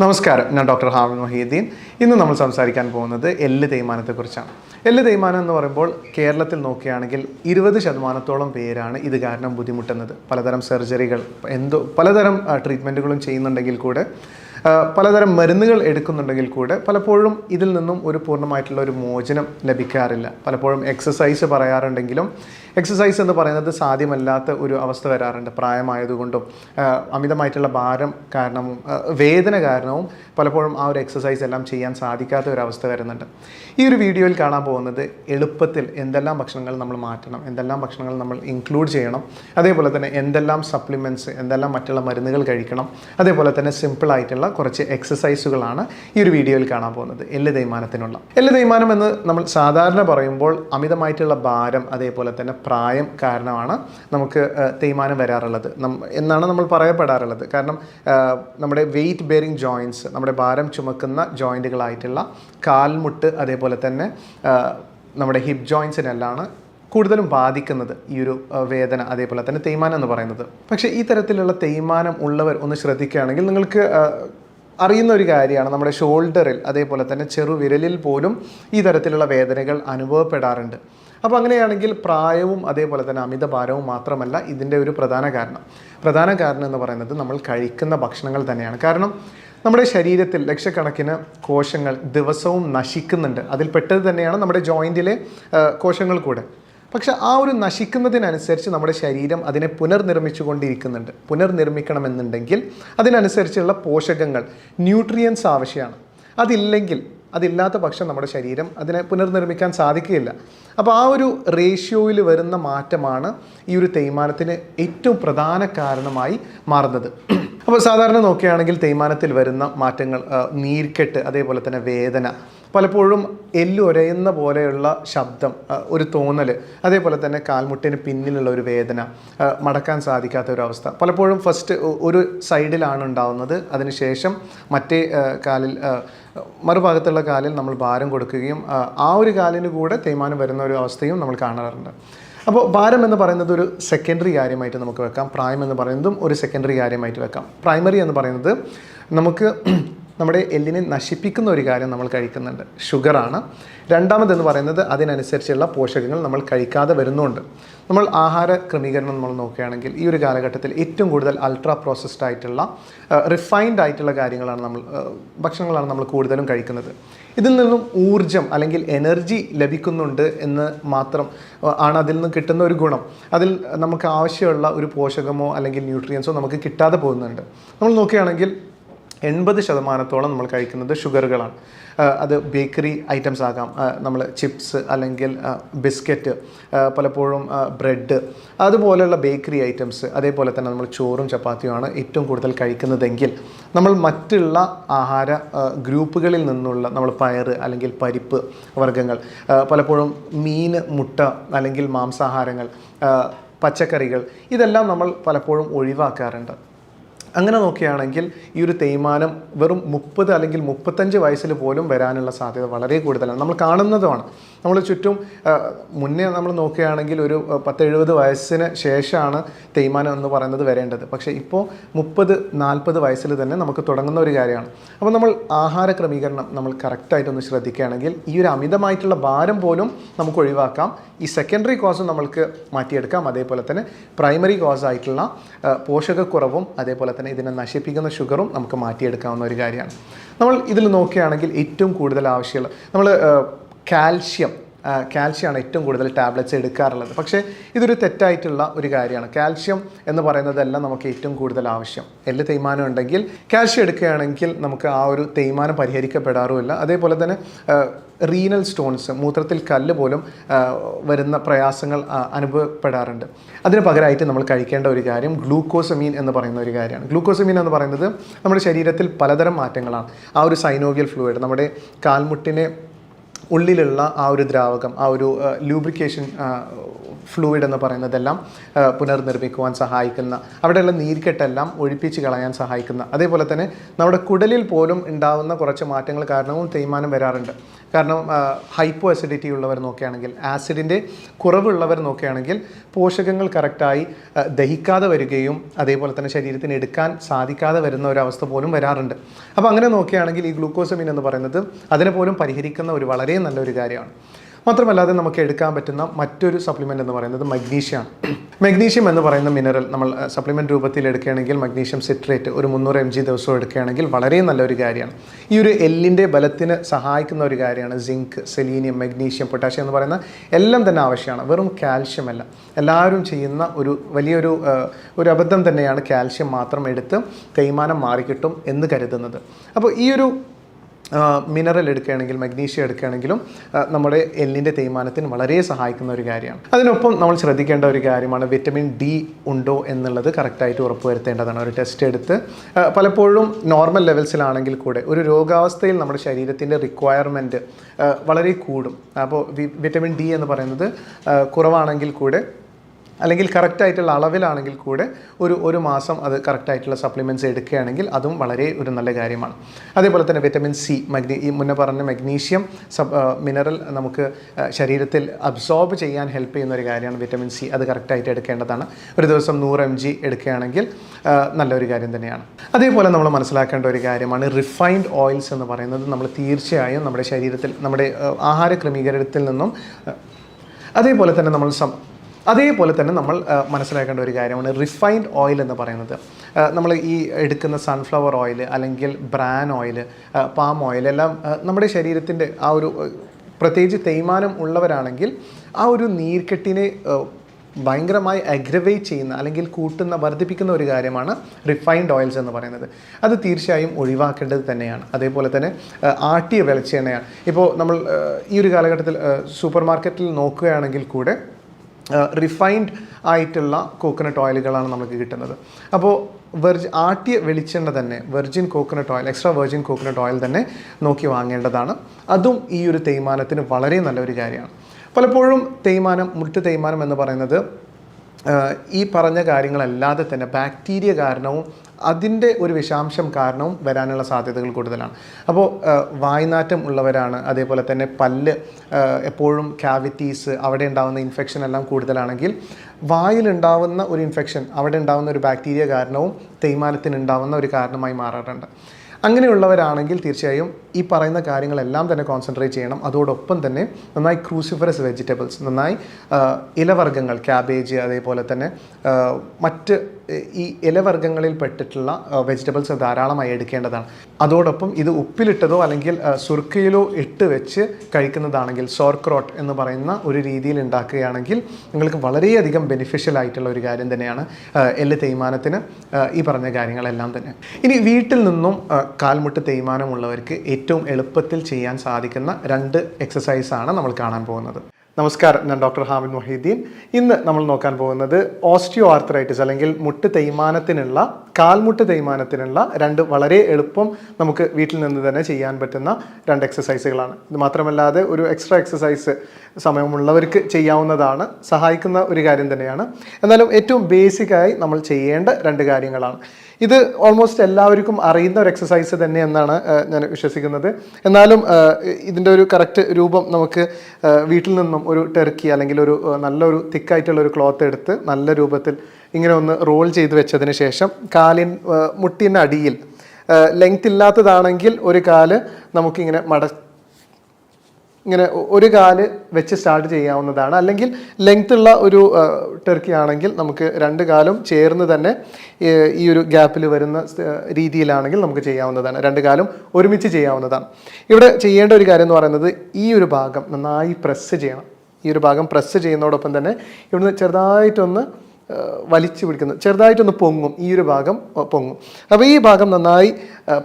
നമസ്കാരം. ഞാൻ ഡോക്ടർ ഹാമിൻ മൊഹീദ്ദീൻ. ഇന്ന് നമ്മൾ സംസാരിക്കാൻ പോകുന്നത് എല്ല് തേയ്മാനത്തെക്കുറിച്ചാണ്. എല്ല് തേയ്മാനം എന്ന് പറയുമ്പോൾ കേരളത്തിൽ നോക്കുകയാണെങ്കിൽ ഇരുപത് ശതമാനത്തോളം പേരാണ് ഇത് കാരണം ബുദ്ധിമുട്ടുന്നത്. പലതരം സർജറികൾ എന്തോ പലതരം ട്രീറ്റ്മെന്റുകളും ചെയ്യുന്നുണ്ടെങ്കിൽ കൂടെ പലതരം മരുന്നുകൾ എടുക്കുന്നുണ്ടെങ്കിൽ കൂടെ പലപ്പോഴും ഇതിൽ നിന്നും ഒരു പൂർണമായിട്ടുള്ള ഒരു മോചനം ലഭിക്കാറില്ല. പലപ്പോഴും എക്സസൈസ് പറയാറുണ്ടെങ്കിലും എക്സസൈസ് എന്ന് പറയുന്നത് സാധ്യമല്ലാത്ത ഒരു അവസ്ഥ വരാറുണ്ട്. പ്രായമായതുകൊണ്ടും അമിതമായിട്ടുള്ള ഭാരം കാരണവും വേദന കാരണവും പലപ്പോഴും ആ ഒരു എക്സസൈസ് എല്ലാം ചെയ്യാൻ സാധിക്കാത്ത ഒരു അവസ്ഥ വരുന്നുണ്ട്. ഈ ഒരു വീഡിയോയിൽ കാണാൻ പോകുന്നത് എളുപ്പത്തിൽ എന്തെല്ലാം ഭക്ഷണങ്ങൾ നമ്മൾ മാറ്റണം എന്തെല്ലാം ഭക്ഷണങ്ങൾ നമ്മൾ ഇൻക്ലൂഡ് ചെയ്യണം അതേപോലെ തന്നെ എന്തെല്ലാം സപ്ലിമെന്റ്സ് എന്തെല്ലാം മറ്റുള്ള മരുന്നുകൾ കഴിക്കണം അതേപോലെ തന്നെ സിമ്പിളായിട്ടുള്ള കുറച്ച് എക്സസൈസുകളാണ് ഈ ഒരു വീഡിയോയിൽ കാണാൻ പോകുന്നത്. എല്ല് തേയ്മാനത്തിനുള്ള. എല്ല് തേയ്മാനം എന്ന് നമ്മൾ സാധാരണ പറയുമ്പോൾ അമിതമായിട്ടുള്ള ഭാരം അതേപോലെ തന്നെ പ്രായം കാരണമാണ് നമുക്ക് തേയ്മാനം വരാറുള്ളത്. എന്നാണ് നമ്മൾ പറയപ്പെടാറുള്ളത്. കാരണം നമ്മുടെ വെയിറ്റ് ബെയറിംഗ് ജോയിൻസ് നമ്മുടെ ഭാരം ചുമക്കുന്ന ജോയിന്റുകളായിട്ടുള്ള കാൽമുട്ട് അതേപോലെ തന്നെ നമ്മുടെ ഹിപ്പ് ജോയിൻസിനെല്ലാം കൂടുതലും ബാധിക്കുന്നത് ഈ ഒരു വേദന അതേപോലെ തന്നെ തേയ്മാനം എന്ന് പറയുന്നത്. പക്ഷേ ഈ തരത്തിലുള്ള തേയ്മാനം ഉള്ളവർ ഒന്ന് ശ്രദ്ധിക്കുകയാണെങ്കിൽ നിങ്ങൾക്ക് അറിയുന്ന ഒരു കാര്യമാണ്. നമ്മുടെ ഷോൾഡറിൽ അതേപോലെ തന്നെ ചെറുവിരലിൽ പോലും ഈ തരത്തിലുള്ള വേദനകൾ അനുഭവപ്പെടാറുണ്ട്. അപ്പോൾ അങ്ങനെയാണെങ്കിൽ പ്രായവും അതേപോലെ തന്നെ അമിതഭാരവും മാത്രമല്ല ഇതിന്റെ ഒരു പ്രധാന കാരണം. പ്രധാന കാരണം എന്ന് പറയുന്നത് നമ്മൾ കഴിക്കുന്ന ഭക്ഷണങ്ങൾ തന്നെയാണ്. കാരണം നമ്മുടെ ശരീരത്തിൽ ലക്ഷക്കണക്കിന് കോശങ്ങൾ ദിവസവും നശിക്കുന്നുണ്ട്. അതിൽ പെട്ടത് തന്നെയാണ് നമ്മുടെ ജോയിന്റിലെ കോശങ്ങൾ കൂടെ. പക്ഷെ ആ ഒരു നശിക്കുന്നതിനനുസരിച്ച് നമ്മുടെ ശരീരം അതിനെ പുനർനിർമ്മിച്ചുകൊണ്ടിരിക്കുന്നുണ്ട്. പുനർനിർമ്മിക്കണമെന്നുണ്ടെങ്കിൽ അതിനനുസരിച്ചുള്ള പോഷകങ്ങൾ ന്യൂട്രിയൻസ് ആവശ്യമാണ്. അതില്ലെങ്കിൽ അതില്ലാത്ത പക്ഷം നമ്മുടെ ശരീരം അതിനെ പുനർനിർമ്മിക്കാൻ സാധിക്കുകയില്ല. അപ്പോൾ ആ ഒരു റേഷ്യോയിൽ വരുന്ന മാറ്റമാണ് ഈ ഒരു തേയ്മാനത്തിന് ഏറ്റവും പ്രധാന കാരണമായി മാറുന്നത്. അപ്പോൾ സാധാരണ നോക്കുകയാണെങ്കിൽ തേയ്മാനത്തിൽ വരുന്ന മാറ്റങ്ങൾ നീർക്കെട്ട് അതേപോലെ തന്നെ വേദന പലപ്പോഴും എല്ല് ഉരയുന്ന പോലെയുള്ള ശബ്ദം ഒരു തോന്നൽ അതേപോലെ തന്നെ കാൽമുട്ടിന് പിന്നിലുള്ള ഒരു വേദന മടക്കാൻ സാധിക്കാത്ത ഒരു അവസ്ഥ. പലപ്പോഴും ഫസ്റ്റ് ഒരു സൈഡിലാണ് ഉണ്ടാവുന്നത്. അതിനുശേഷം മറ്റേ കാലിൽ മറുഭാഗത്തുള്ള കാലിൽ നമ്മൾ ഭാരം കൊടുക്കുകയും ആ ഒരു കാലിന് കൂടെ തേയ്മാനം വരുന്ന ഒരു അവസ്ഥയും നമ്മൾ കാണാറുണ്ട്. അപ്പോൾ ഭാരം എന്ന് പറയുന്നത് ഒരു സെക്കൻഡറി കാര്യമായിട്ട് നമുക്ക് വെക്കാം. പ്രായം എന്ന് പറയുന്നതും ഒരു സെക്കൻഡറി കാര്യമായിട്ട് വെക്കാം. പ്രൈമറി എന്ന് പറയുന്നത് നമുക്ക് നമ്മുടെ എല്ലിനെ നശിപ്പിക്കുന്ന ഒരു കാര്യം നമ്മൾ കഴിക്കുന്നുണ്ട്. ഷുഗറാണ്. രണ്ടാമതെന്ന് പറയുന്നത് അതിനനുസരിച്ചുള്ള പോഷകങ്ങൾ നമ്മൾ കഴിക്കാതെ വരുന്നുണ്ട്. നമ്മൾ ആഹാര ക്രമീകരണം നമ്മൾ നോക്കുകയാണെങ്കിൽ ഈ ഒരു കാലഘട്ടത്തിൽ ഏറ്റവും കൂടുതൽ അൾട്രാ പ്രോസസ്ഡ് ആയിട്ടുള്ള റിഫൈൻഡ് ആയിട്ടുള്ള കാര്യങ്ങളാണ് നമ്മൾ ഭക്ഷണങ്ങളാണ് നമ്മൾ കൂടുതലും കഴിക്കുന്നത്. ഇതിൽ നിന്നും ഊർജം അല്ലെങ്കിൽ എനർജി ലഭിക്കുന്നുണ്ട് എന്ന് മാത്രം ആണ് അതിൽ നിന്ന് കിട്ടുന്ന ഒരു ഗുണം. അതിൽ നമുക്ക് ആവശ്യമുള്ള ഒരു പോഷകമോ അല്ലെങ്കിൽ ന്യൂട്രിയൻസോ നമുക്ക് കിട്ടാതെ പോകുന്നുണ്ട്. നമ്മൾ നോക്കുകയാണെങ്കിൽ എൺപത് ശതമാനത്തോളം നമ്മൾ കഴിക്കുന്നത് ഷുഗറുകളാണ്. അത് ബേക്കറി ഐറ്റംസ് ആകാം. നമ്മൾ ചിപ്സ് അല്ലെങ്കിൽ ബിസ്ക്കറ്റ് പലപ്പോഴും ബ്രെഡ് അതുപോലെയുള്ള ബേക്കറി ഐറ്റംസ് അതേപോലെ തന്നെ നമ്മൾ ചോറും ചപ്പാത്തിയുമാണ് ഏറ്റവും കൂടുതൽ കഴിക്കുന്നതെങ്കിൽ നമ്മൾ മറ്റുള്ള ആഹാര ഗ്രൂപ്പുകളിൽ നിന്നുള്ള നമ്മൾ പയർ അല്ലെങ്കിൽ പരിപ്പ് വർഗങ്ങൾ പലപ്പോഴും മീൻ മുട്ട അല്ലെങ്കിൽ മാംസാഹാരങ്ങൾ പച്ചക്കറികൾ ഇതെല്ലാം നമ്മൾ പലപ്പോഴും ഒഴിവാക്കാറുണ്ട്. അങ്ങനെ നോക്കുകയാണെങ്കിൽ ഈ ഒരു തേയ്മാനം വെറും മുപ്പത് അല്ലെങ്കിൽ മുപ്പത്തഞ്ച് വയസ്സിൽ പോലും വരാനുള്ള സാധ്യത വളരെ കൂടുതലാണ്. നമ്മൾ കാണുന്നതുമാണ്. നമ്മൾ ചുറ്റും മുന്നേ നമ്മൾ നോക്കുകയാണെങ്കിൽ ഒരു ആ, പത്ത് എഴുപത് വയസ്സിന് ശേഷമാണ് തേയ്മാനം എന്ന് പറയുന്നത് വരേണ്ടത്. പക്ഷേ ഇപ്പോൾ മുപ്പത് നാൽപ്പത് വയസ്സിൽ തന്നെ നമുക്ക് തുടങ്ങുന്ന ഒരു കാര്യമാണ്. അപ്പോൾ നമ്മൾ ആഹാര ക്രമീകരണം നമ്മൾ കറക്റ്റായിട്ടൊന്ന് ശ്രദ്ധിക്കുകയാണെങ്കിൽ ഈ ഒരു അമിതമായിട്ടുള്ള ഭാരം പോലും നമുക്ക് ഒഴിവാക്കാം. ഈ സെക്കൻഡറി കോസ് നമ്മൾക്ക് മാറ്റിയെടുക്കാം. അതേപോലെ തന്നെ പ്രൈമറി കോസ് ആയിട്ടുള്ള പോഷകക്കുറവും അതേപോലെ തന്നെ ഇതിനെ നശിപ്പിക്കുന്ന ഷുഗറും നമുക്ക് മാറ്റിയെടുക്കാവുന്ന ഒരു കാര്യമാണ്. നമ്മൾ ഇതിൽ നോക്കുകയാണെങ്കിൽ ഏറ്റവും കൂടുതൽ ആവശ്യമുള്ള നമ്മൾ കാൽഷ്യം കാൽഷ്യമാണ് ഏറ്റവും കൂടുതൽ ടാബ്ലറ്റ്സ് എടുക്കാറുള്ളത്. പക്ഷേ ഇതൊരു തെറ്റായിട്ടുള്ള ഒരു കാര്യമാണ്. കാൽഷ്യം എന്ന് പറയുന്നതെല്ലാം നമുക്ക് ഏറ്റവും കൂടുതൽ ആവശ്യം. എല്ല് തേയ്മാനം ഉണ്ടെങ്കിൽ കാൽഷ്യം എടുക്കുകയാണെങ്കിൽ നമുക്ക് ആ ഒരു തേയ്മാനം പരിഹരിക്കപ്പെടാറുമില്ല. അതേപോലെ തന്നെ റീനൽ സ്റ്റോൺസ് മൂത്രത്തിൽ കല്ല് പോലും വരുന്ന പ്രയാസങ്ങൾ അനുഭവപ്പെടാറുണ്ട്. അതിന് പകരമായിട്ട് നമ്മൾ കഴിക്കേണ്ട ഒരു കാര്യം ഗ്ലൂക്കോസമീൻ എന്ന് പറയുന്ന ഒരു കാര്യമാണ്. ഗ്ലൂക്കോസമീൻ എന്ന് പറയുന്നത് നമ്മുടെ ശരീരത്തിൽ പലതരം മാറ്റങ്ങളാണ്. ആ ഒരു സൈനോവിയൽ ഫ്ലൂയിഡ് നമ്മുടെ കാൽമുട്ടിനെ ഉള്ളിലുള്ള ആ ഒരു ദ്രാവകം ആ ഒരു ലൂബ്രിക്കേഷൻ ഫ്ലൂയിഡ് എന്ന് പറയുന്നതെല്ലാം പുനർനിർമ്മിക്കുവാൻ സഹായിക്കുന്ന അവിടെയുള്ള നീർക്കെട്ടെല്ലാം ഒഴിപ്പിച്ച് കളയാൻ സഹായിക്കുന്ന. അതേപോലെ തന്നെ നമ്മുടെ കുടലിൽ പോലും ഉണ്ടാകുന്ന കുറച്ച് മാറ്റങ്ങൾ കാരണവും തേയ്മാനം വരാറുണ്ട്. കാരണം ഹൈപ്പോ അസിഡിറ്റി ഉള്ളവർ നോക്കുകയാണെങ്കിൽ ആസിഡിന്റെ കുറവുള്ളവർ നോക്കുകയാണെങ്കിൽ പോഷകങ്ങൾ കറക്റ്റായി ദഹിക്കാതെ വരികയും അതേപോലെ തന്നെ ശരീരത്തിന് എടുക്കാൻ സാധിക്കാതെ വരുന്ന ഒരവസ്ഥ പോലും വരാറുണ്ട്. അപ്പോൾ അങ്ങനെ നോക്കുകയാണെങ്കിൽ ഈ ഗ്ലൂക്കോസമിൻ എന്ന് പറയുന്നത് അതിനെ പോലും പരിഹരിക്കുന്ന ഒരു വളരെ നല്ലൊരു കാര്യമാണ്. മാത്രമല്ലാതെ നമുക്ക് എടുക്കാൻ പറ്റുന്ന മറ്റൊരു സപ്ലിമെന്റ് എന്ന് പറയുന്നത് മഗ്നീഷ്യമാണ് മഗ്നീഷ്യം എന്ന് പറയുന്ന മിനറൽ നമ്മൾ സപ്ലിമെന്റ് രൂപത്തിൽ എടുക്കുകയാണെങ്കിൽ മഗ്നീഷ്യം സിട്രേറ്റ് ഒരു മുന്നൂറ് എം ജി ദിവസവും എടുക്കുകയാണെങ്കിൽ വളരെ നല്ലൊരു കാര്യമാണ്. ഈ ഒരു എല്ലിന്റെ ബലത്തിന് സഹായിക്കുന്ന ഒരു കാര്യമാണ് സിങ്ക് സെലീനിയം മഗ്നീഷ്യം പൊട്ടാഷ്യം എന്ന് പറയുന്ന എല്ലാം തന്നെ ആവശ്യമാണ്. വെറും കാൽഷ്യം അല്ല. എല്ലാവരും ചെയ്യുന്ന ഒരു വലിയൊരു ഒരു അബദ്ധം തന്നെയാണ് കാൽഷ്യം മാത്രം എടുത്ത് തേയ്മാനം മാറിക്കിട്ടും എന്ന് കരുതുന്നത്. അപ്പോൾ ഈ ഒരു മിനറൽ എടുക്കുകയാണെങ്കിൽ മഗ്നീഷ്യം എടുക്കുകയാണെങ്കിലും നമ്മുടെ എല്ലിന്റെ തേയ്മാനത്തിന് വളരെ സഹായിക്കുന്ന ഒരു കാര്യമാണ്. അതിനൊപ്പം നമ്മൾ ശ്രദ്ധിക്കേണ്ട ഒരു കാര്യമാണ് വിറ്റമിൻ ഡി ഉണ്ടോ എന്നുള്ളത് കറക്റ്റായിട്ട് ഉറപ്പുവരുത്തേണ്ടതാണ്. ഒരു ടെസ്റ്റ് എടുത്ത് പലപ്പോഴും നോർമൽ ലെവൽസിലാണെങ്കിൽ കൂടെ ഒരു രോഗാവസ്ഥയിൽ നമ്മുടെ ശരീരത്തിന്റെ റിക്വയർമെന്റ് വളരെ കൂടും. അപ്പോൾ വിറ്റമിൻ ഡി എന്ന് പറയുന്നത് കുറവാണെങ്കിൽ കൂടെ അല്ലെങ്കിൽ കറക്റ്റായിട്ടുള്ള അളവിലാണെങ്കിൽ കൂടെ ഒരു ഒരു മാസം അത് കറക്റ്റായിട്ടുള്ള സപ്ലിമെന്റ്സ് എടുക്കുകയാണെങ്കിൽ അതും വളരെ ഒരു നല്ല കാര്യമാണ്. അതേപോലെ തന്നെ വിറ്റമിൻ സി മഗ്നീ ഈ മുന്നേ പറഞ്ഞ മഗ്നീഷ്യം സബ് മിനറൽ നമുക്ക് ശരീരത്തിൽ അബ്സോർബ് ചെയ്യാൻ ഹെൽപ്പ് ചെയ്യുന്ന ഒരു കാര്യമാണ് വിറ്റമിൻ സി അത് കറക്റ്റായിട്ട് എടുക്കേണ്ടതാണ്. ഒരു ദിവസം നൂറ് എം ജി എടുക്കുകയാണെങ്കിൽ നല്ലൊരു കാര്യം തന്നെയാണ്. അതേപോലെ നമ്മൾ മനസ്സിലാക്കേണ്ട ഒരു കാര്യമാണ് റിഫൈൻഡ് ഓയിൽസ് എന്ന് പറയുന്നത് നമ്മൾ തീർച്ചയായും നമ്മുടെ ശരീരത്തിൽ നമ്മുടെ ആഹാര ക്രമീകരണത്തിൽ നിന്നും അതേപോലെ തന്നെ നമ്മൾ അതേപോലെ തന്നെ നമ്മൾ മനസ്സിലാക്കേണ്ട ഒരു കാര്യമാണ് റിഫൈൻഡ് ഓയിൽ എന്ന് പറയുന്നത്. നമ്മൾ ഈ എടുക്കുന്ന സൺഫ്ലവർ ഓയിൽ അല്ലെങ്കിൽ ബ്രാൻ ഓയിൽ പാം ഓയിൽ എല്ലാം നമ്മുടെ ശരീരത്തിന്റെ ആ ഒരു പ്രത്യേകിച്ച് തേയ്മാനം ഉള്ളവരാണെങ്കിൽ ആ ഒരു നീർക്കെട്ടിനെ ഭയങ്കരമായി അഗ്രവേറ്റ് ചെയ്യുന്ന അല്ലെങ്കിൽ കൂട്ടുന്ന വർദ്ധിപ്പിക്കുന്ന ഒരു കാര്യമാണ് റിഫൈൻഡ് ഓയിൽസ് എന്ന് പറയുന്നത്. അത് തീർച്ചയായും ഒഴിവാക്കേണ്ടത് തന്നെയാണ്. അതേപോലെ തന്നെ ആട്ടിയ വെളിച്ചെണ്ണയാണ്. ഇപ്പോൾ നമ്മൾ ഈ ഒരു കാലഘട്ടത്തിൽ സൂപ്പർ മാർക്കറ്റിൽ നോക്കുകയാണെങ്കിൽ കൂടെ റിഫൈൻഡ് ആയിട്ടുള്ള കോക്കനട്ട് ഓയിലുകളാണ് നമുക്ക് കിട്ടുന്നത്. അപ്പോൾ വെർജ് ആട്ടിയ വെളിച്ചെണ്ണ തന്നെ virgin coconut oil extra virgin coconut oil തന്നെ നോക്കി വാങ്ങേണ്ടതാണ്. അതും ഈ ഒരു തേയ്മാനത്തിന് വളരെ നല്ലൊരു കാര്യമാണ്. പലപ്പോഴും തേയ്മാനം മുട്ട് തേയ്മാനം എന്ന് പറയുന്നത് ഈ പറഞ്ഞ കാര്യങ്ങളല്ലാതെ തന്നെ ബാക്ടീരിയ കാരണവും അതിന്റെ ഒരു വിഷാംശം കാരണവും വരാനുള്ള സാധ്യതകൾ കൂടുതലാണ്. അപ്പോൾ വായ്നാറ്റം ഉള്ളവരാണ് അതേപോലെ തന്നെ പല്ല് എപ്പോഴും ക്യാവിറ്റീസ് അവിടെ ഉണ്ടാകുന്ന ഇൻഫെക്ഷൻ എല്ലാം കൂടുതലാണെങ്കിൽ വായിലുണ്ടാവുന്ന ഒരു ഇൻഫെക്ഷൻ അവിടെ ഉണ്ടാകുന്ന ഒരു ബാക്ടീരിയ കാരണവും തേയ്മാനത്തിന് ഉണ്ടാവുന്ന ഒരു കാരണമായി മാറാറുണ്ട്. അങ്ങനെയുള്ളവരാണെങ്കിൽ തീർച്ചയായും ഈ പറയുന്ന കാര്യങ്ങളെല്ലാം തന്നെ കോൺസെൻട്രേറ്റ് ചെയ്യണം. അതോടൊപ്പം തന്നെ നന്നായി ക്രൂസിഫറസ് വെജിറ്റബിൾസ് നന്നായി ഇലവർഗങ്ങൾ ക്യാബേജ് അതേപോലെ തന്നെ മറ്റ് ഈ ഇലവർഗങ്ങളിൽ പെട്ടിട്ടുള്ള വെജിറ്റബിൾസ് ധാരാളമായി എടുക്കേണ്ടതാണ്. അതോടൊപ്പം ഇത് ഉപ്പിലിട്ടതോ അല്ലെങ്കിൽ സുർക്കയിലോ ഇട്ട് വെച്ച് കഴിക്കുന്നതാണെങ്കിൽ സോർക്രോട്ട് എന്ന് പറയുന്ന ഒരു രീതിയിൽ ഉണ്ടാക്കുകയാണെങ്കിൽ നിങ്ങൾക്ക് വളരെയധികം ബെനിഫിഷ്യൽ ആയിട്ടുള്ള ഒരു കാര്യം തന്നെയാണ് എല്ല് തേയ്മാനത്തിന് ഈ പറഞ്ഞ കാര്യങ്ങളെല്ലാം തന്നെ. ഇനി വീട്ടിൽ നിന്നും കാൽമുട്ട് തേയ്മാനമുള്ളവർക്ക് ഏറ്റവും എളുപ്പത്തിൽ ചെയ്യാൻ സാധിക്കുന്ന രണ്ട് എക്സസൈസാണ് നമ്മൾ കാണാൻ പോകുന്നത്. നമസ്കാരം ഞാൻ ഡോക്ടർ ഹാമിദ് മൊഹീദ്ദീൻ. ഇന്ന് നമ്മൾ നോക്കാൻ പോകുന്നത് ഓസ്റ്റിയോ ആർത്രൈറ്റിസ് അല്ലെങ്കിൽ മുട്ട് തേയ്മാനത്തിനുള്ള കാൽമുട്ട് തേയ്മാനത്തിനുള്ള രണ്ട് വളരെ എളുപ്പം നമുക്ക് വീട്ടിൽ നിന്ന് തന്നെ ചെയ്യാൻ പറ്റുന്ന രണ്ട് എക്സസൈസുകളാണ് ഇത് മാത്രമല്ലാതെ ഒരു എക്സ്ട്രാ എക്സസൈസ് സമയമുള്ളവർക്ക് ചെയ്യാവുന്നതാണ് സഹായിക്കുന്ന ഒരു കാര്യം തന്നെയാണ്. എന്നാലും ഏറ്റവും ബേസിക്കായി നമ്മൾ ചെയ്യേണ്ട രണ്ട് കാര്യങ്ങളാണ്. ഇത് ഓൾമോസ്റ്റ് എല്ലാവർക്കും അറിയുന്ന ഒരു എക്സസൈസ് തന്നെ എന്നാണ് ഞാൻ വിശ്വസിക്കുന്നത്. എന്നാലും ഇതിന്റെ ഒരു കറക്റ്റ് രൂപം നമുക്ക് വീട്ടിൽ നിന്നും ഒരു ടെർക്കി അല്ലെങ്കിൽ ഒരു നല്ലൊരു തിക്കായിട്ടുള്ള ഒരു ക്ലോത്ത് എടുത്ത് നല്ല രൂപത്തിൽ ഇങ്ങനെ ഒന്ന് റോൾ ചെയ്ത് വെച്ചതിന് ശേഷം കാലിൻ മുട്ടിന്റെ അടിയിൽ ലെങ്ത് ഇല്ലാത്തതാണെങ്കിൽ ഒരു കാൽ നമുക്കിങ്ങനെ മട ഇങ്ങനെ ഒരു കാൽ വെച്ച് സ്റ്റാർട്ട് ചെയ്യാവുന്നതാണ്. അല്ലെങ്കിൽ ലെങ്ത് ഉള്ള ഒരു ടെർക്കി ആണെങ്കിൽ നമുക്ക് രണ്ട് കാലും ചേർന്ന് തന്നെ ഈ ഒരു ഗ്യാപ്പിൽ വരുന്ന രീതിയിലാണെങ്കിൽ നമുക്ക് ചെയ്യാവുന്നതാണ്. രണ്ട് കാലും ഒരുമിച്ച് ചെയ്യാവുന്നതാണ്. ഇവിടെ ചെയ്യേണ്ട ഒരു കാര്യം എന്ന് പറയുന്നത് ഈ ഒരു ഭാഗം നന്നായി പ്രസ് ചെയ്യണം. ഈ ഒരു ഭാഗം പ്രസ് ചെയ്യുന്നതോടൊപ്പം തന്നെ ഇവിടുന്ന് ചെറുതായിട്ടൊന്ന് വലിച്ചു പിടിക്കുന്നു. ചെറുതായിട്ടൊന്ന് പൊങ്ങും. ഈ ഒരു ഭാഗം പൊങ്ങും. അപ്പോൾ ഈ ഭാഗം നന്നായി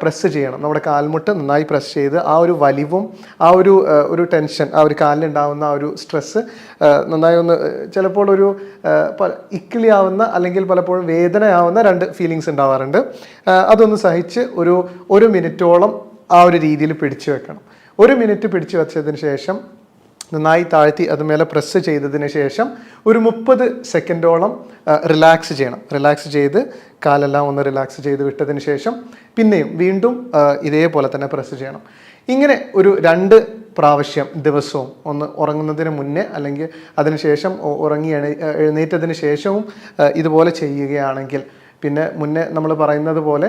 പ്രസ് ചെയ്യണം. നമ്മുടെ കാൽമുട്ട് നന്നായി പ്രസ് ചെയ്ത് ആ ഒരു വലിവും ആ ഒരു ഒരു ടെൻഷൻ ആ ഒരു കാലിലുണ്ടാവുന്ന ആ ഒരു സ്ട്രെസ്സ് നന്നായി ഒന്ന് ചിലപ്പോൾ ഒരു ഇക്കിളിയാവുന്ന അല്ലെങ്കിൽ പലപ്പോഴും വേദനയാവുന്ന രണ്ട് ഫീലിങ്സ് ഉണ്ടാവാറുണ്ട്. അതൊന്ന് സഹിച്ച് ഒരു ഒരു മിനിറ്റോളം ആ ഒരു രീതിയിൽ പിടിച്ചു വെക്കണം. ഒരു മിനിറ്റ് പിടിച്ചു വെച്ചതിന് ശേഷം നന്നായി താഴ്ത്തി അതുമേലെ പ്രസ് ചെയ്തതിന് ശേഷം ഒരു മുപ്പത് സെക്കൻഡോളം റിലാക്സ് ചെയ്യണം. റിലാക്സ് ചെയ്ത് കാലെല്ലാം ഒന്ന് റിലാക്സ് ചെയ്ത് വിട്ടതിന് ശേഷം പിന്നെയും വീണ്ടും ഇതേപോലെ തന്നെ പ്രസ് ചെയ്യണം. ഇങ്ങനെ ഒരു രണ്ട് പ്രാവശ്യം ദിവസവും ഒന്ന് ഉറങ്ങുന്നതിന് മുന്നേ അല്ലെങ്കിൽ അതിനുശേഷം ഉറങ്ങി എണീ എഴുന്നേറ്റതിന് ശേഷവും ഇതുപോലെ ചെയ്യുകയാണെങ്കിൽ പിന്നെ മുന്നേ നമ്മൾ പറയുന്നത് പോലെ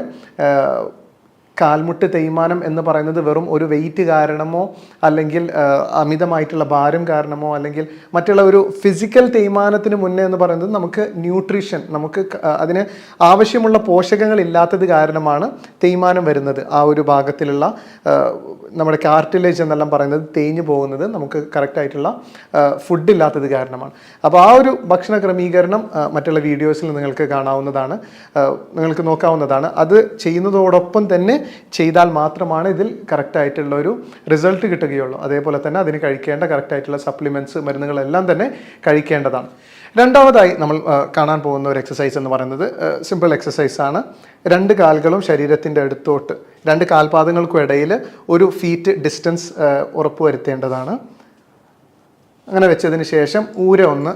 കാൽമുട്ട് തേയ്മാനം എന്ന് പറയുന്നത് വെറും ഒരു വെയിറ്റ് കാരണമോ അല്ലെങ്കിൽ അമിതമായിട്ടുള്ള ഭാരം കാരണമോ അല്ലെങ്കിൽ മറ്റുള്ള ഒരു ഫിസിക്കൽ തേയ്മാനത്തിന് മുന്നേ എന്ന് പറയുന്നത് നമുക്ക് ന്യൂട്രീഷൻ നമുക്ക് അതിന് ആവശ്യമുള്ള പോഷകങ്ങൾ ഇല്ലാത്തത് കാരണമാണ് തേയ്മാനം വരുന്നത്. ആ ഒരു ഭാഗത്തിലുള്ള നമ്മുടെ കാർട്ടിലേജ് എന്നെല്ലാം പറയുന്നത് തേഞ്ഞു പോകുന്നത് നമുക്ക് കറക്റ്റായിട്ടുള്ള ഫുഡ് ഇല്ലാത്തത് കാരണമാണ്. അപ്പോൾ ആ ഒരു ഭക്ഷണ ക്രമീകരണം മറ്റുള്ള വീഡിയോസിൽ നിങ്ങൾക്ക് കാണാവുന്നതാണ് നിങ്ങൾക്ക് നോക്കാവുന്നതാണ്. അത് ചെയ്യുന്നതോടൊപ്പം തന്നെ ചെയ്താൽ മാത്രമാണ് ഇതിൽ കറക്റ്റായിട്ടുള്ള ഒരു റിസൾട്ട് കിട്ടുകയുള്ളൂ. അതേപോലെ തന്നെ അതിന് കഴിക്കേണ്ട കറക്റ്റായിട്ടുള്ള സപ്ലിമെന്റ്സ് മരുന്നുകളെല്ലാം തന്നെ കഴിക്കേണ്ടതാണ്. രണ്ടാമതായി നമ്മൾ കാണാൻ പോകുന്ന ഒരു എക്സസൈസ് എന്ന് പറയുന്നത് സിമ്പിൾ എക്സസൈസ് ആണ്. രണ്ട് കാലുകളും ശരീരത്തിന്റെ അടുത്തോട്ട് രണ്ട് കാൽപാദങ്ങൾക്കും ഇടയിൽ ഒരു ഫീറ്റ് ഡിസ്റ്റൻസ് ഉറപ്പുവരുത്തേണ്ടതാണ്. അങ്ങനെ വെച്ചതിന് ശേഷം ഊര ഒന്ന്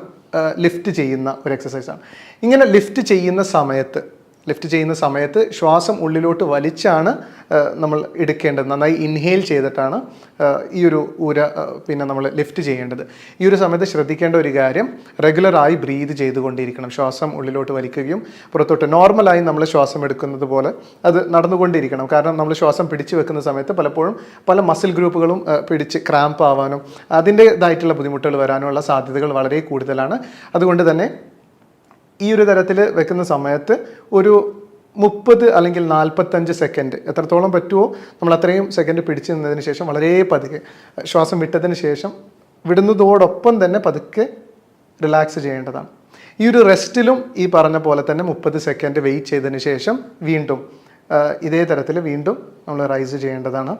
ലിഫ്റ്റ് ചെയ്യുന്ന ഒരു എക്സസൈസാണ് ഇങ്ങനെ ലിഫ്റ്റ് ചെയ്യുന്ന സമയത്ത് ലിഫ്റ്റ് ചെയ്യുന്ന സമയത്ത് ശ്വാസം ഉള്ളിലോട്ട് വലിച്ചാണ് നമ്മൾ എടുക്കേണ്ടത്. നന്നായി ഇൻഹെയിൽ ചെയ്തിട്ടാണ് ഈ ഒരു ഊര പിന്നെ നമ്മൾ ലിഫ്റ്റ് ചെയ്യേണ്ടത്. ഈ ഒരു സമയത്ത് ശ്രദ്ധിക്കേണ്ട ഒരു കാര്യം റെഗുലറായി ബ്രീത് ചെയ്തുകൊണ്ടിരിക്കണം. ശ്വാസം ഉള്ളിലോട്ട് വലിക്കുകയും പുറത്തോട്ട് നോർമലായി നമ്മൾ ശ്വാസം എടുക്കുന്നത് പോലെ അത് നടന്നുകൊണ്ടിരിക്കണം. കാരണം നമ്മൾ ശ്വാസം പിടിച്ചു വെക്കുന്ന സമയത്ത് പലപ്പോഴും പല മസിൽ ഗ്രൂപ്പുകളും പിടിച്ച് ക്രാമ്പ് ആവാനും അതിന്റേതായിട്ടുള്ള ബുദ്ധിമുട്ടുകൾ വരാനുള്ള സാധ്യതകൾ വളരെ കൂടുതലാണ്. അതുകൊണ്ട് തന്നെ ഈ ഒരു തരത്തിൽ വെക്കുന്ന സമയത്ത് ഒരു മുപ്പത് അല്ലെങ്കിൽ നാൽപ്പത്തഞ്ച് സെക്കൻഡ് എത്രത്തോളം പറ്റുമോ നമ്മൾ അത്രയും സെക്കൻഡ് പിടിച്ചു നിന്നതിന് ശേഷം വളരെ പതുക്കെ ശ്വാസം വിട്ടതിന് ശേഷം വിടുന്നതോടൊപ്പം തന്നെ പതുക്കെ റിലാക്സ് ചെയ്യേണ്ടതാണ്. ഈ ഒരു റെസ്റ്റിലും ഈ പറഞ്ഞ പോലെ തന്നെ മുപ്പത് സെക്കൻഡ് വെയിറ്റ് ചെയ്തതിന് ശേഷം വീണ്ടും ഇതേ തരത്തിൽ വീണ്ടും നമ്മൾ റൈസ് ചെയ്യേണ്ടതാണ്.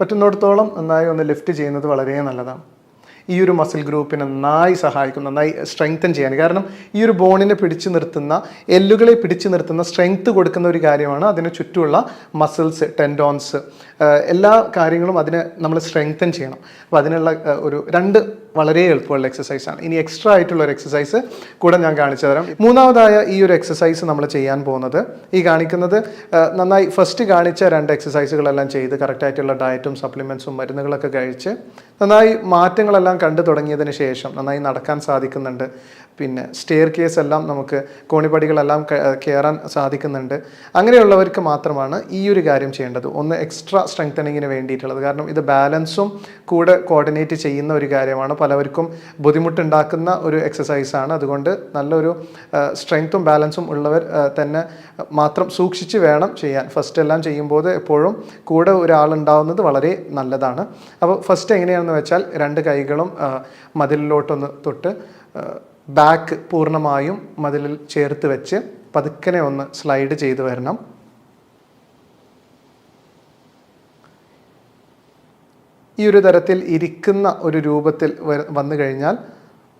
പറ്റുന്നിടത്തോളം നന്നായി ഒന്ന് ലിഫ്റ്റ് ചെയ്യുന്നത് വളരെ നല്ലതാണ്. ഈ ഒരു മസിൽ ഗ്രൂപ്പിനെ നന്നായി സഹായിക്കും നന്നായി സ്ട്രെങ്തൻ ചെയ്യാൻ. കാരണം ഈ ഒരു ബോണിനെ പിടിച്ചു നിർത്തുന്ന എല്ലുകളെ പിടിച്ചു നിർത്തുന്ന സ്ട്രെങ്ത് കൊടുക്കുന്ന ഒരു കാര്യമാണ് അതിന് ചുറ്റുമുള്ള മസിൽസ് ടെൻഡോൺസ് എല്ലാ കാര്യങ്ങളും അതിനെ നമ്മൾ സ്ട്രെങ്തൻ ചെയ്യണം. അപ്പോൾ അതിനുള്ള ഒരു രണ്ട് വളരെ എളുപ്പമുള്ള എക്സസൈസാണ് ഇനി എക്സ്ട്രാ ആയിട്ടുള്ള ഒരു എക്സസൈസ് കൂടെ ഞാൻ കാണിച്ചു തരാം. മൂന്നാമതായ ഈ ഒരു എക്സസൈസ് നമ്മൾ ചെയ്യാൻ പോകുന്നത് ഈ കാണിക്കുന്നത് നന്നായി ഫസ്റ്റ് കാണിച്ച രണ്ട് എക്സസൈസുകളെല്ലാം ചെയ്ത് കറക്റ്റായിട്ടുള്ള ഡയറ്റും സപ്ലിമെൻസും മരുന്നുകളൊക്കെ കഴിച്ച് നന്നായി മാറ്റങ്ങളെല്ലാം കണ്ടു തുടങ്ങിയതിന് ശേഷം നന്നായി നടക്കാൻ സാധിക്കുന്നുണ്ട്. പിന്നെ സ്റ്റെയർ കേസ് എല്ലാം നമുക്ക് കോണിപ്പടികളെല്ലാം കയറാൻ സാധിക്കുന്നുണ്ട്. അങ്ങനെയുള്ളവർക്ക് മാത്രമാണ് ഈ ഒരു കാര്യം ചെയ്യേണ്ടത്. ഒന്ന് എക്സ്ട്രാ സ്ട്രെങ്തനിങ്ങിന് വേണ്ടിയിട്ടുള്ളത്. കാരണം ഇത് ബാലൻസും കൂടെ കോർഡിനേറ്റ് ചെയ്യുന്ന ഒരു കാര്യമാണ്. പലവർക്കും ബുദ്ധിമുട്ടുണ്ടാക്കുന്ന ഒരു എക്സസൈസാണ് അതുകൊണ്ട് നല്ലൊരു സ്ട്രെങ്ത്തും ബാലൻസും ഉള്ളവർ തന്നെ മാത്രം സൂക്ഷിച്ച് വേണം ചെയ്യാൻ. ഫസ്റ്റ് എല്ലാം ചെയ്യുമ്പോൾ എപ്പോഴും കൂടെ ഒരാളുണ്ടാവുന്നത് വളരെ നല്ലതാണ്. അപ്പോൾ ഫസ്റ്റ് എങ്ങനെയാണെന്ന് വെച്ചാൽ രണ്ട് കൈകളും മതിലിലോട്ടൊന്ന് തൊട്ട് ബാക്ക് പൂർണമായും മതിലിൽ ചേർത്ത് വെച്ച് പതുക്കനെ ഒന്ന് സ്ലൈഡ് ചെയ്ത് വരണം. ഈ ഒരു തരത്തിൽ ഇരിക്കുന്ന ഒരു രൂപത്തിൽ വന്നു കഴിഞ്ഞാൽ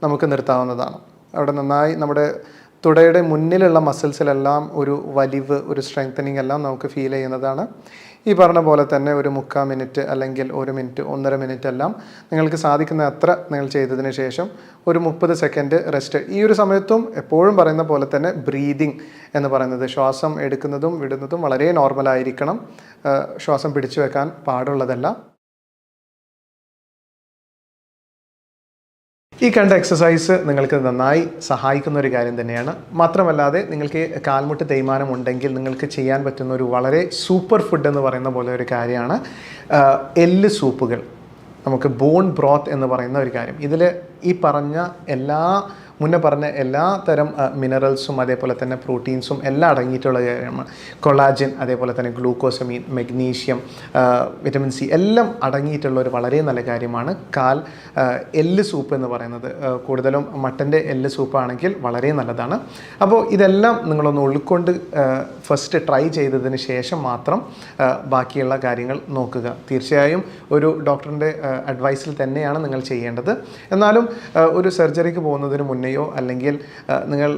നമുക്ക് നിർത്താവുന്നതാണ്. അവിടെ നന്നായി നമ്മുടെ തുടയുടെ മുന്നിലുള്ള മസിൽസിലെല്ലാം ഒരു വലിവ് ഒരു സ്ട്രെങ്തനിങ് എല്ലാം നമുക്ക് ഫീൽ ചെയ്യുന്നതാണ്. ഈ പറഞ്ഞ പോലെ തന്നെ ഒരു മുക്കാൽ മിനിറ്റ് അല്ലെങ്കിൽ ഒരു മിനിറ്റ് ഒന്നര മിനിറ്റ് എല്ലാം നിങ്ങൾക്ക് സാധിക്കുന്ന അത്ര നിങ്ങൾ ചെയ്തതിന് ശേഷം ഒരു മുപ്പത് സെക്കൻഡ് റെസ്റ്റ് ഈ ഒരു സമയത്തും എപ്പോഴും പറയുന്ന പോലെ തന്നെ ബ്രീതിങ് എന്ന് പറയുന്നത് ശ്വാസം എടുക്കുന്നതും വിടുന്നതും വളരെ നോർമലായിരിക്കണം ശ്വാസം പിടിച്ചു വെക്കാൻ പാടുള്ളതല്ല. ഈ കണ്ട എക്സസൈസ് നിങ്ങൾക്ക് നന്നായി സഹായിക്കുന്ന ഒരു കാര്യം തന്നെയാണ്. മാത്രമല്ലാതെ നിങ്ങൾക്ക് കാൽമുട്ട് തേയ്മാനം ഉണ്ടെങ്കിൽ നിങ്ങൾക്ക് ചെയ്യാൻ പറ്റുന്ന ഒരു വളരെ സൂപ്പർ ഫുഡ് എന്ന് പറയുന്ന പോലെ ഒരു കാര്യമാണ് എല്ല് സൂപ്പുകൾ. നമുക്ക് ബോൺ ബ്രോത്ത് എന്ന് പറയുന്ന ഒരു കാര്യം. ഇതിൽ ഈ പറഞ്ഞ എല്ലാ മുന്നേ പറഞ്ഞ എല്ലാ തരം മിനറൽസും അതേപോലെ തന്നെ പ്രോട്ടീൻസും എല്ലാം അടങ്ങിയിട്ടുള്ള കാര്യമാണ് കൊളാജിൻ അതേപോലെ തന്നെ ഗ്ലൂക്കോസമീൻ മെഗ്നീഷ്യം വിറ്റമിൻ സി എല്ലാം അടങ്ങിയിട്ടുള്ള ഒരു വളരെ നല്ല കാര്യമാണ്. കാൽ എല്ല് സൂപ്പ് എന്ന് പറയുന്നത്. കൂടുതലും മട്ടന്റെ എല്ല് സൂപ്പാണെങ്കിൽ വളരെ നല്ലതാണ്. അപ്പോൾ ഇതെല്ലാം നിങ്ങളൊന്ന് ഉൾക്കൊണ്ട് ഫസ്റ്റ് ട്രൈ ചെയ്തതിന് ശേഷം മാത്രം ബാക്കിയുള്ള കാര്യങ്ങൾ നോക്കുക. തീർച്ചയായും ഒരു ഡോക്ടറിന്റെ അഡ്വൈസിൽ തന്നെയാണ് നിങ്ങൾ ചെയ്യേണ്ടത്. എന്നാലും ഒരു സർജറിക്ക് പോകുന്നതിന് മുന്നേ മുന്നെയോ അല്ലെങ്കിൽ നിങ്ങൾ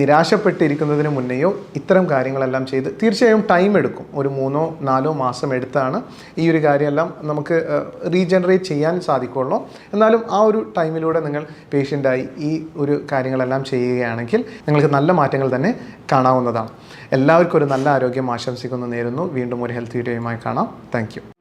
നിരാശപ്പെട്ടിരിക്കുന്നതിന് മുന്നെയോ ഇത്തരം കാര്യങ്ങളെല്ലാം ചെയ്ത് തീർച്ചയായും ടൈം എടുക്കും. ഒരു മൂന്നോ നാലോ മാസം എടുത്താണ് ഈ ഒരു കാര്യമെല്ലാം നമുക്ക് റീജനറേറ്റ് ചെയ്യാൻ സാധിക്കുള്ളൂ. എന്നാലും ആ ഒരു ടൈമിലൂടെ നിങ്ങൾ പേഷ്യന്റായി ഈ ഒരു കാര്യങ്ങളെല്ലാം ചെയ്യുകയാണെങ്കിൽ നിങ്ങൾക്ക് നല്ല മാറ്റങ്ങൾ തന്നെ കാണാവുന്നതാണ്. എല്ലാവർക്കും ഒരു നല്ല ആരോഗ്യം ആശംസിക്കുന്നു നേരുന്നു. വീണ്ടും ഒരു ഹെൽത്ത് വീഡിയോയുമായി കാണാം. താങ്ക്